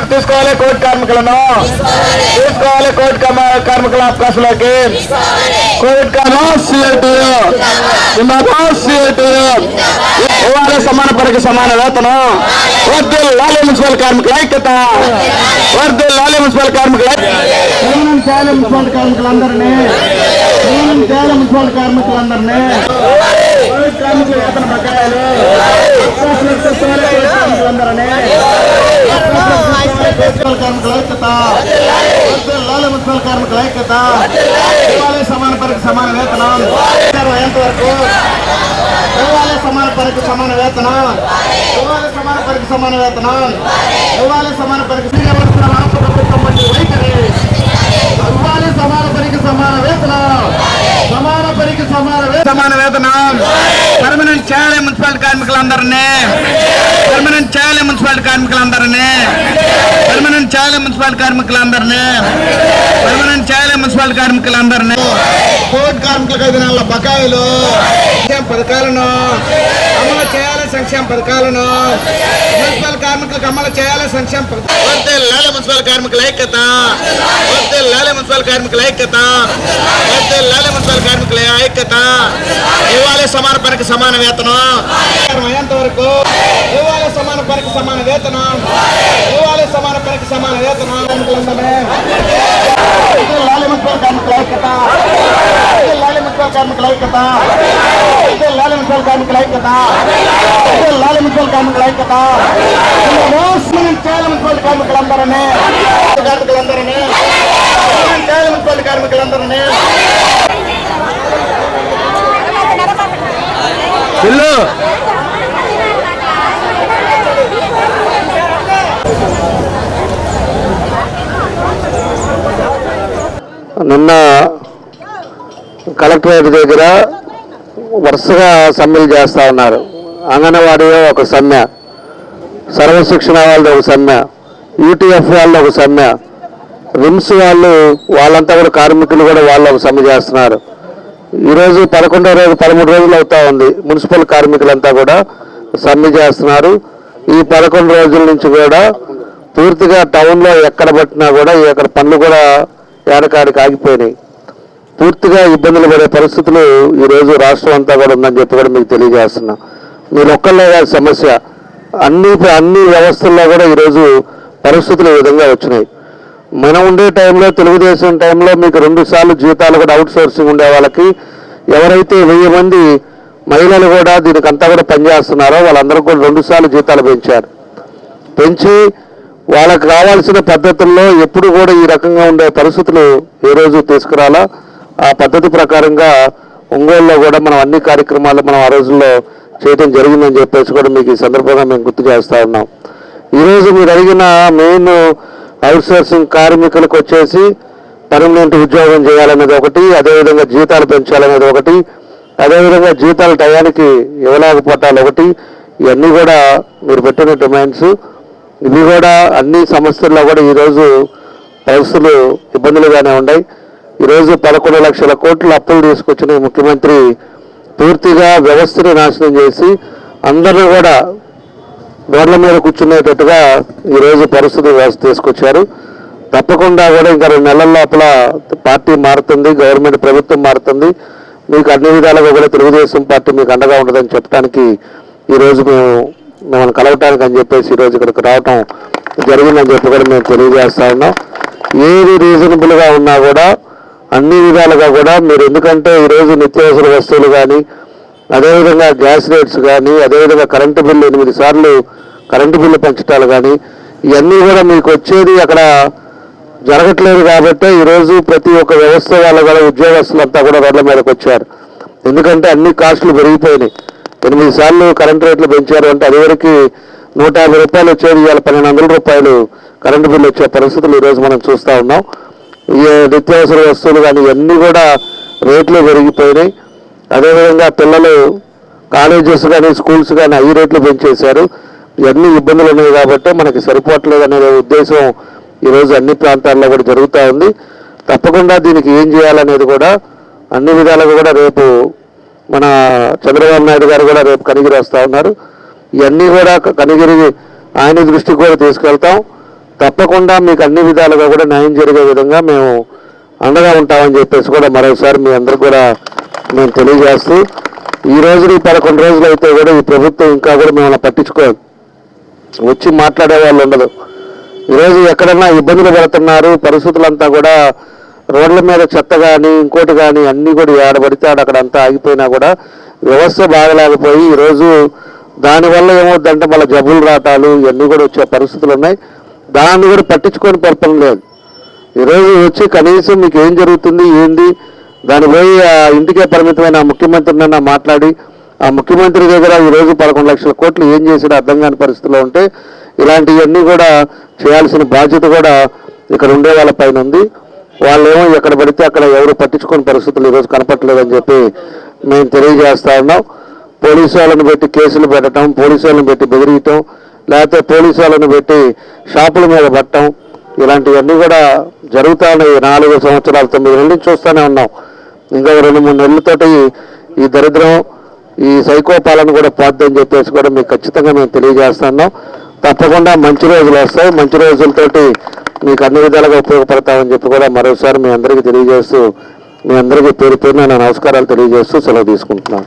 అవకాశంలోకి తీసుకోవాలి కోటి కార్మికులను. తీసుకోవాలి కోటి కార్మికుల అవకాశంలోకి. కోవిడ్ ఇవ్వాలి సమాన పనికి సమాన వేతనం వద్దు లాలి మున్సిపల్ కార్మికుల ఐక్యత. వద్దు లాలి మున్సిపల్ కార్మికుల మున్సిపల్ కార్మికులందరినీ? మున్సిపల్ కార్మికులందరినీ? కార్మికుల వేతన బకాయిలు అవకాశాలు తీసుకోవాలి కోవిడ్ కార్మికులందరినీ మున్సిపల్ కార్మికుల ఐక్యత వద్దు లాలి మున్సిపల్ కార్మికుల దేవాలయ సమాన పనికి సమాన వేతనం. ఎంతవరకు దేవాలయ సమాన పనికి సమాన వేతనం. దేవాలయ సమాన పనికి సమాన వేతనం. దేవాలయ సమాన పనికి వస్తున్న రాష్ట్ర ప్రభుత్వం వంటి వైఖరి దేవాలయ సమాన పరికి సమాన వేతనం. సమాన సమాన వేతనం. పర్మనెంట్ చేయాలి మున్సిపల్ కార్మికులందరినీ. పర్మనెంట్ చేయాలి మున్సిపల్ కార్మికులందరినీ. పర్మనెంట్ చేయాలి మున్సిపల్ కార్మికులందరినీ. పర్మనెంట్ చేయాలి మున్సిపల్ కార్మికులందరినీ. కోర్టు కార్మికులకు ఐదు నెలల బకాయిలు. సంక్షేమ పథకాలను అమలు చేయాలి సంక్షేమ పథకాలను. మున్సిపల్ కార్మికులకు అమలు చేయాలి సంక్షేమ పథకాలు మున్సిపల్ కార్మికుల ఐక్యత. మున్సిపల్ కార్మికుల ఐక్యత వర్ధిల్లాలి మున్సిపల్ కార్మికుల ఐక్యత. ఇవ్వాలి సమాన పనికి సమాన వేతనం. అయ్యేంత వరకు ఇవ్వాలి సమాన పనికి సమాన వేతనం. ఇవ్వాలి సమాన పనికి సమాన వేతనం. లాలి మున్సిపల్ కార్మికుల ఐక్యత లాలి మున్సిపల్ కార్మికుల ఐక్యత లాలి మున్సిపల్ కార్మికుల ఐక్యత లాలి మున్సిపల్ కార్మికుల ఐక్యత చేయాలి మున్సిపల్ కార్మికులందరినీ కార్మికులందరూ కార్మికులందరినీ నిన్న కలెక్టరేట్ దగ్గర వరుసగా సమ్మెలు చేస్తూ ఉన్నారు. అంగన్వాడీలో ఒక సమ్మె సర్వశిక్షణ వాళ్ళది ఒక సమ్మె యూటీఎఫ్ వాళ్ళు ఒక సమ్మె రిమ్స్ వాళ్ళు వాళ్ళంతా కూడా కార్మికులు కూడా వాళ్ళు సమ్మె చేస్తున్నారు. ఈరోజు పదకొండో రోజు పదమూడు రోజులు అవుతా ఉంది. మున్సిపల్ కార్మికులంతా కూడా సమ్మె చేస్తున్నారు. ఈ పదకొండు రోజుల నుంచి కూడా పూర్తిగా టౌన్లో ఎక్కడ పట్టినా కూడా ఎక్కడ పనులు కూడా ఏడకాడికి ఆగిపోయినాయి. పూర్తిగా ఇబ్బందులు పడే పరిస్థితులు ఈరోజు రాష్ట్రం అంతా కూడా ఉందని చెప్పి కూడా మీకు తెలియజేస్తున్నా. మీరు ఒక్కళ్ళే కాదు సమస్య. అన్ని అన్ని వ్యవస్థల్లో కూడా ఈరోజు పరిస్థితులు ఈ విధంగా వచ్చినాయి. మనం ఉండే టైంలో తెలుగుదేశం టైంలో మీకు రెండు సార్లు జీతాలు కూడా అవుట్ సోర్సింగ్ ఉండే వాళ్ళకి. ఎవరైతే వెయ్యి మంది మహిళలు కూడా దీనికి అంతా కూడా పనిచేస్తున్నారో వాళ్ళందరూ కూడా రెండు సార్లు జీతాలు పెంచారు. పెంచి వాళ్ళకి కావాల్సిన పద్ధతుల్లో ఎప్పుడు కూడా ఈ రకంగా ఉండే పరిస్థితులు ఏ రోజు తీసుకురాలా? ఆ పద్ధతి ప్రకారంగా ఒంగోలులో కూడా మనం అన్ని కార్యక్రమాలు మనం ఆ రోజుల్లో చేయడం జరిగిందని చెప్పేసి కూడా మీకు ఈ సందర్భంగా మేము గుర్తు చేస్తా ఉన్నాం. ఈరోజు మీరు అడిగిన మెయిన్ అవుట్సోర్సింగ్ కార్మికులకు వచ్చేసి పర్మనెంట్ ఉద్యోగం చేయాలనేది ఒకటి అదేవిధంగా జీతాలు పెంచాలనేది ఒకటి అదేవిధంగా జీతాలు టయానికి ఇవ్వలేకపోవటాలు ఒకటి. ఇవన్నీ కూడా మీరు పెట్టిన డిమాండ్స్. ఇవి కూడా అన్ని సమస్యల్లో కూడా ఈరోజు పరిస్థితులు ఇబ్బందులుగానే ఉన్నాయి. ఈరోజు పదకొండు లక్షల కోట్లు అప్పులు తీసుకొచ్చిన ముఖ్యమంత్రి పూర్తిగా వ్యవస్థను నాశనం చేసి అందరిని కూడా రోడ్ల మీద కూర్చునేటట్టుగా ఈరోజు పరిస్థితులు వ్యవస్థ తీసుకొచ్చారు. తప్పకుండా కూడా ఇంకా రెండు నెలల లోపల పార్టీ మారుతుంది గవర్నమెంట్ ప్రభుత్వం మారుతుంది. మీకు అన్ని విధాలుగా కూడా తెలుగుదేశం పార్టీ మీకు అండగా ఉండదని చెప్పడానికి ఈరోజు మేము మిమ్మల్ని కలవటానికి అని చెప్పేసి ఈరోజు ఇక్కడికి రావటం జరిగిందని చెప్పి కూడా మేము తెలియజేస్తా ఉన్నాం. ఏది రీజనబుల్గా ఉన్నా కూడా అన్ని విధాలుగా కూడా మీరు ఎందుకంటే ఈరోజు నిత్యావసర వస్తువులు కానీ అదేవిధంగా గ్యాస్ రేట్స్ కానీ అదేవిధంగా కరెంటు బిల్లు ఎనిమిది సార్లు కరెంటు బిల్లు పెంచటాలు కానీ ఇవన్నీ కూడా మీకు వచ్చేది అక్కడ జరగట్లేదు కాబట్టి ఈరోజు ప్రతి ఒక్క వ్యవస్థ వాళ్ళ కూడా ఉద్యోగస్తులంతా కూడా రోడ్ల మీదకి వచ్చారు. ఎందుకంటే అన్ని కాస్టులు పెరిగిపోయినాయి. ఎనిమిది సార్లు కరెంటు రేట్లు పెంచారు అంటే అదివరకు నూట యాభై రూపాయలు వచ్చేది ఇవాళ పన్నెండు వందల రూపాయలు కరెంటు బిల్లు వచ్చే పరిస్థితులు ఈరోజు మనం చూస్తూ ఉన్నాం. ఈ నిత్యావసర వస్తువులు కానీ ఇవన్నీ కూడా రేట్లు పెరిగిపోయినాయి. అదేవిధంగా పిల్లలు కాలేజెస్ కానీ స్కూల్స్ కానీ అవి రేట్లు పెంచేశారు. ఇవన్నీ ఇబ్బందులు ఉన్నాయి కాబట్టి మనకి సరిపోవట్లేదు అనే ఉద్దేశం ఈరోజు అన్ని ప్రాంతాల్లో కూడా జరుగుతూ ఉంది. తప్పకుండా దీనికి ఏం చేయాలనేది కూడా అన్ని విధాలుగా కూడా రేపు మన చంద్రబాబు నాయుడు గారు కూడా రేపు కనిగిరి వస్తూ ఉన్నారు. ఇవన్నీ కూడా కనిగిరి ఆయన దృష్టికి కూడా తీసుకెళ్తాం. తప్పకుండా మీకు అన్ని విధాలుగా కూడా న్యాయం జరిగే విధంగా మేము అండగా ఉంటామని చెప్పేసి కూడా మరోసారి మీ అందరికి కూడా మేము తెలియజేస్తూ ఈ రోజు ఈ పదకొండు రోజులు అయితే కూడా ఈ ప్రభుత్వం ఇంకా కూడా మిమ్మల్ని పట్టించుకోదు. వచ్చి మాట్లాడే వాళ్ళు ఉండదు. ఈరోజు ఎక్కడన్నా ఇబ్బందులు పడుతున్నారు పరిస్థితులంతా కూడా రోడ్ల మీద చెత్త కానీ ఇంకోటి కానీ అన్నీ కూడా ఏడబడితే అక్కడ అంతా ఆగిపోయినా కూడా వ్యవస్థ బాగలేకపోయి ఈరోజు దానివల్ల ఏమవుతుందంటే మళ్ళీ జబ్బులు రాటాలు ఇవన్నీ కూడా వచ్చే పరిస్థితులు ఉన్నాయి. దాన్ని కూడా పట్టించుకొని పరిపాలన లేదు. ఈరోజు వచ్చి కనీసం మీకు ఏం జరుగుతుంది ఏంది? దాని పోయి ఇంటికే పరిమితమైన ఆ ముఖ్యమంత్రినైనా మాట్లాడి ఆ ముఖ్యమంత్రి దగ్గర ఈరోజు పదకొండు లక్షల కోట్లు ఏం చేసినా అర్థం కాని పరిస్థితిలో ఉంటే ఇలాంటివన్నీ కూడా చేయాల్సిన బాధ్యత కూడా ఇక్కడ ఉండే వాళ్ళ పైన ఉంది. వాళ్ళేమో ఎక్కడ పడితే అక్కడ ఎవరు పట్టించుకునే పరిస్థితులు ఈరోజు కనపట్లేదని చెప్పి మేము తెలియజేస్తా ఉన్నాం. పోలీసు వాళ్ళని పెట్టి కేసులు పెట్టడం పోలీసు వాళ్ళని పెట్టి బెదిరియటం లేకపోతే పోలీసు వాళ్ళని పెట్టి షాపుల మీద పట్టడం ఇలాంటివన్నీ కూడా జరుగుతా ఉన్నాయి. నాలుగు సంవత్సరాల తొమ్మిది నెలల నుంచి చూస్తూనే ఉన్నాం. ఇంకా రెండు మూడు నెలలతోటి ఈ దరిద్రం ఈ సైకో పాలన కూడా పోద్దని చెప్పేసి కూడా మీకు ఖచ్చితంగా మేము తెలియజేస్తున్నాం. తప్పకుండా మంచి రోజులు వస్తాయి. మంచి రోజులతోటి మీకు అన్ని విధాలుగా ఉపయోగపడతామని చెప్పి కూడా మరోసారి మీ అందరికీ తెలియజేస్తూ మీ అందరికీ పేరు పేరున నా నమస్కారాలు తెలియజేస్తూ సెలవు తీసుకుంటున్నాను.